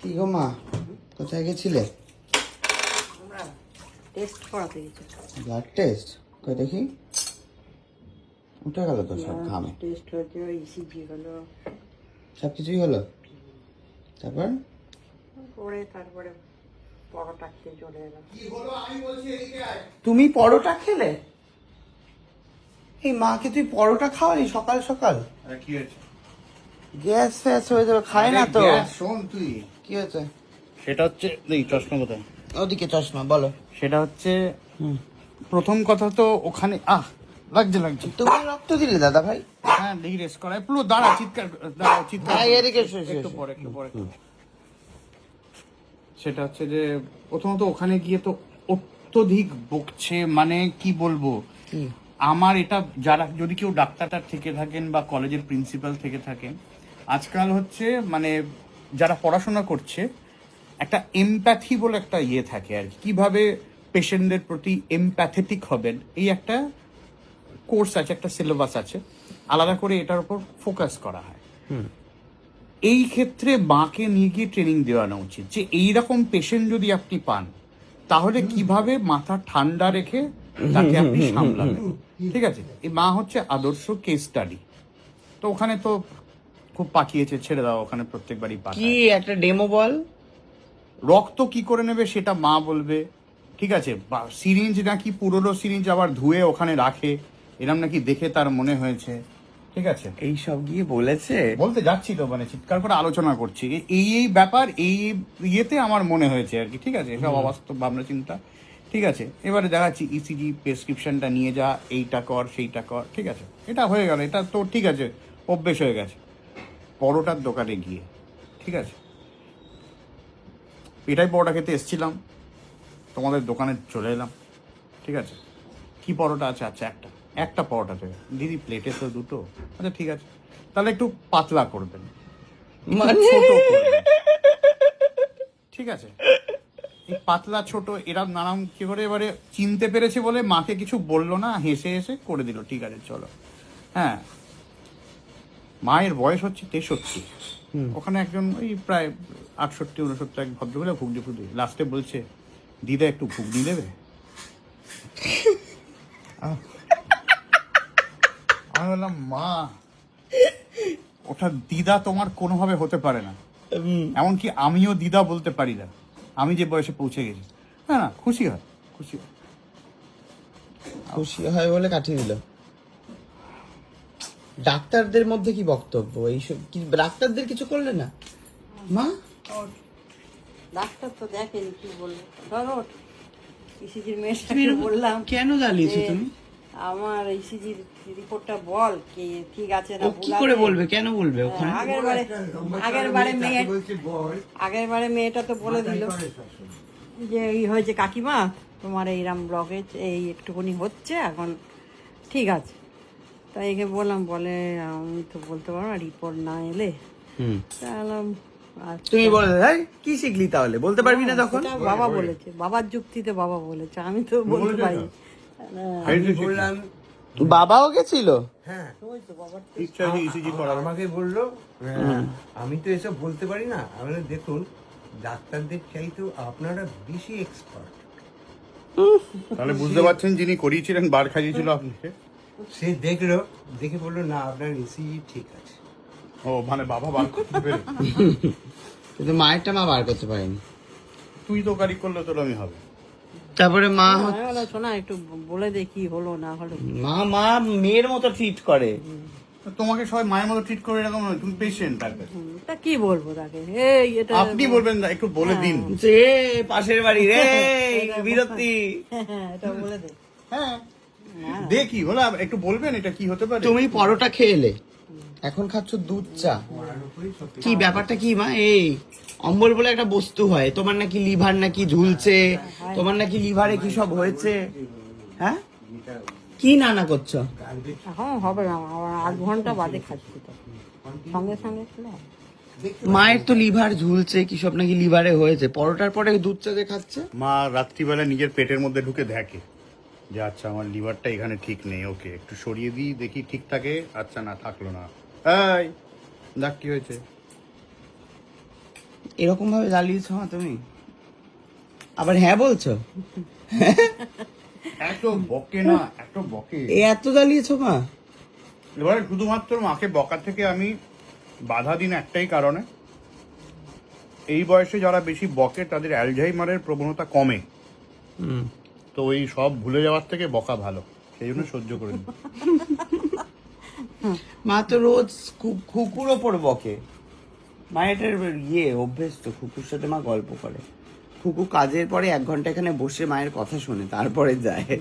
কি গো মা? কোথায় গেছিলে? আমরা টেস্ট করাতে গেছি ব্লাড টেস্ট কই দেখি? উঠে গেল তো সব ঘামে। টেস্ট হয়েছে ইসিজি হলো। সব কিছুই হলো? তারপর? করে তারপরে পরোটা খেয়ে চলে এলাম। তুমি পরোটা খেলে? এই মাকে তুই পরোটা খাওয়ালি সকাল সকাল? কি হয়েছে? গ্যাস ফ্যাস হয়ে যাবে খায় না তো। শোন তুই। কি হয়েছে? সেটা হচ্ছে এই চশমা কোথায়? ওদিকে চশমা বলো। সেটা হচ্ছে প্রথম কথা তো ওখানে আহ লাগছে লাগছে। তুমি রক্ত দিলে দাদা ভাই? হ্যাঁ করায় পুরো দাঁড়া চিৎকার দাঁড়া চিৎকার। ভাই, এদিকে একটু পরে একটু পরে। সেটা হচ্ছে যে প্রথমত ওখানে গিয়ে তো অত্যধিক বকছে মানে কি বলব? আমার এটা যারা যদি কেউ ডাক্তারটা থেকে থাকেন বা কলেজের প্রিন্সিপাল থেকে থাকেন আজকাল হচ্ছে মানে যারা পড়াশোনা করছে একটা এমপ্যাথি বলে একটা ইয়ে থাকে আর কি। কীভাবে পেশেন্টদের প্রতি এমপ্যাথেটিক হবেন এই একটা কোর্স আছে একটা সিলেবাস আছে। আলাদা করে এটার উপর ফোকাস করা হয়। এই ক্ষেত্রে মাকে নিয়ে গিয়ে ট্রেনিং দেওয়ানো উচিত যে এইরকম পেশেন্ট যদি আপনি পান তাহলে কীভাবে মাথা ঠান্ডা রেখে তাকে আপনি সামলাবেন? ঠিক আছে? এই মা হচ্ছে আদর্শ কেস স্টাডি তো ওখানে তো খুব পাকিয়েছে ছেড়ে দাও ওখানে প্রত্যেকবারই কি একটা ডেমো বল? রক্ত কি করে নেবে সেটা মা বলবে। ঠিক আছে সিরিঞ্জ নাকি পুরোনো সিরিঞ্জ আবার ধুয়ে ওখানে রাখে এরম নাকি দেখে তার মনে হয়েছে। ঠিক আছে। এই সব গিয়ে বলেছে? বলতে যাচ্ছি তো মানে চিৎকার করে আলোচনা করছি। এই এই ব্যাপার এই ইয়েতে আমার মনে হয়েছে আর কি ঠিক আছে? সব অবাস্তব ভাবনা চিন্তা। ঠিক আছে এবারে দেখাচ্ছি E ইসিজি প্রেসক্রিপশনটা নিয়ে যা এইটা কর সেইটা কর ঠিক আছে? এটা হয়ে গেল এটা তো ঠিক আছে অভ্যেস হয়ে গেছে। পরোটার দোকানে গিয়ে ঠিক আছে? এটাই পরোটা খেতে এসছিলাম তোমাদের দোকানে চলে এলাম ঠিক আছে? কি পরোটা আছে? আচ্ছা একটা একটা পরোটা দেবে। দিদি প্লেটে তো দুটো। আচ্ছা ঠিক আছে। তাহলে একটু পাতলা করবেন। মানে। ঠিক আছে? এই পাতলা ছোট এরা নানান কি করে এবারে চিনতে পেরেছে বলে মাকে কিছু বলল না হেসে হেসে করে দিল। ঠিক আছে চলো। হ্যাঁ মায়ের বয়স হচ্ছে তেষট্টি। ওখানে একজন ওই প্রায় আটষট্টি উনসত্তর এক ভদ্রমহিলা ঘুগনি ফুগনি। লাস্টে বলছে দিদা একটু ঘুগনি দেবে? আমি বললাম মা ওটা দিদা তোমার কোনোভাবে হতে পারে না। এমনকি আমিও দিদা বলতে পারি না। আমি যে বয়সে পৌঁছে গেছি। না না খুশি হয় খুশি হয়। খুশি হয় বলে কাটিয়ে দিল। ডাক্তারদের মধ্যে কি বক্তব্য? এইসব কি ডাক্তারদের কিছু করলে না? মা? ডাক্তার তো দেখেনি কি বলব। ধরো ইসিজির মেয়েটাকে বললাম কেন জ্বালিয়েছো তুমি? আমার ইসিজির রিপোর্টটা বল কি ঠিক আছে না কি করে বলবে? কেন বলবে ওখানে? আগের বারে আগের বারে মেয়ে আগের বারে মেয়েটা তো বলে দিল যে এই হয়েছে কাকিমা তোমার এইরাম ব্লকেজ এই একটুখানি হচ্ছে এখন ঠিক আছে। তাই একে বললাম বলে আমি তো বলতে পারব না রিপোর্ট না এলে। হুম। আচ্ছা। তুমি বলে হ্যাঁ কি শিখলি তাহলে? বলতে পারবি না তখন? বাবা বলেছে। বাবার যুক্তিতে বাবা বলেছে আমি তো বলতে পারি বললাম বাবাও গেছিল? হ্যাঁ। ওই তো বাবার ইচ্ছা আছে ইসিজি করার আমাকে বলল আহ, আমি তো এসব বলতে পারি না। আমি দেখুন ডাক্তারদের চাইতেও আপনারা বেশি এক্সপার্ট তাহলে বুঝতে পারছেন যিনি করিয়েছিলেন বার খাইয়েছিল আপনাকে। সে দেখল দেখে বলল না আপনার ইসিজি ঠিক আছে। ও মানে বাবা বার করতে পেরে কিন্তু মায়েরটা মা বার করতে পারেনি। তুই তো গাড়ি করলে তোর আমি হবে। তারপরে মা শোনা একটু বলে দেখি হলো না হলো। মা মা মেয়ের মতো ট্রিট করে। তোমাকে সবাই মায়ের মতো ট্রিট করে এরকম নয় তুমি পেশেন্ট হুম, তা কি বলব তাকে? এই এটা আপনি বলবেন না, একটু বলে দিন। যে পাশের বাড়ি রে বিরক্তি হ্যাঁ, এটা বলে দে। হ্যাঁ। দেখি হলো একটু বলবেন এটা কি হতে পারে? তুমি পরোটা খেয়ে এলে। এখন খাচ্ছ দুধ চা। কি ব্যাপারটা কি মা? এই অম্বল বলে একটা বস্তু হয়। তোমার নাকি লিভার নাকি ঝুলছে? তোমার নাকি লিভারে কি সব হয়েছে? হ্যাঁ? কি নানা করছ? এখন হবে না আধ ঘণ্টা বাদে খাচ্ছি তো। সঙ্গে সঙ্গে মায়ের তো লিভার ঝুলছে কি সব নাকি লিভারে হয়েছে? পরোটার পরে দুধ চা যে খাচ্ছে? মা রাত্রিবেলা নিজের পেটের মধ্যে ঢুকে দেখে। যে আচ্ছা আমার লিভারটা এখানে ঠিক নেই ওকে একটু সরিয়ে দিই দেখি ঠিক থাকে। আচ্ছা না থাকল না। এই দেখ কি হয়েছে। এরকম ভাবে জ্বালিয়েছ মা তুমি? আবার হ্যাঁ বলছো? এত বকে না এত বকে। এ এত জ্বালিয়েছো মা? এবারে শুধুমাত্র মাকে বকা থেকে আমি বাধা দিন একটাই কারণে। এই বয়সে যারা বেশি বকে তাদের অ্যালঝাইমারের প্রবণতা কমে। হুম। তো ওই সব ভুলে যাওয়ার থেকে বকা ভালো। সেই জন্য সহ্য করে নি। মা তো রোজ খুকুর ওপর বকে। মায়ের ইয়ে অভ্যেস তো, খুকুর সাথে মা গল্প করে। কুকুর কাজের পরে এক ঘণ্টা এখানে বসে মায়ের কথা শুনে, তারপরে যায়।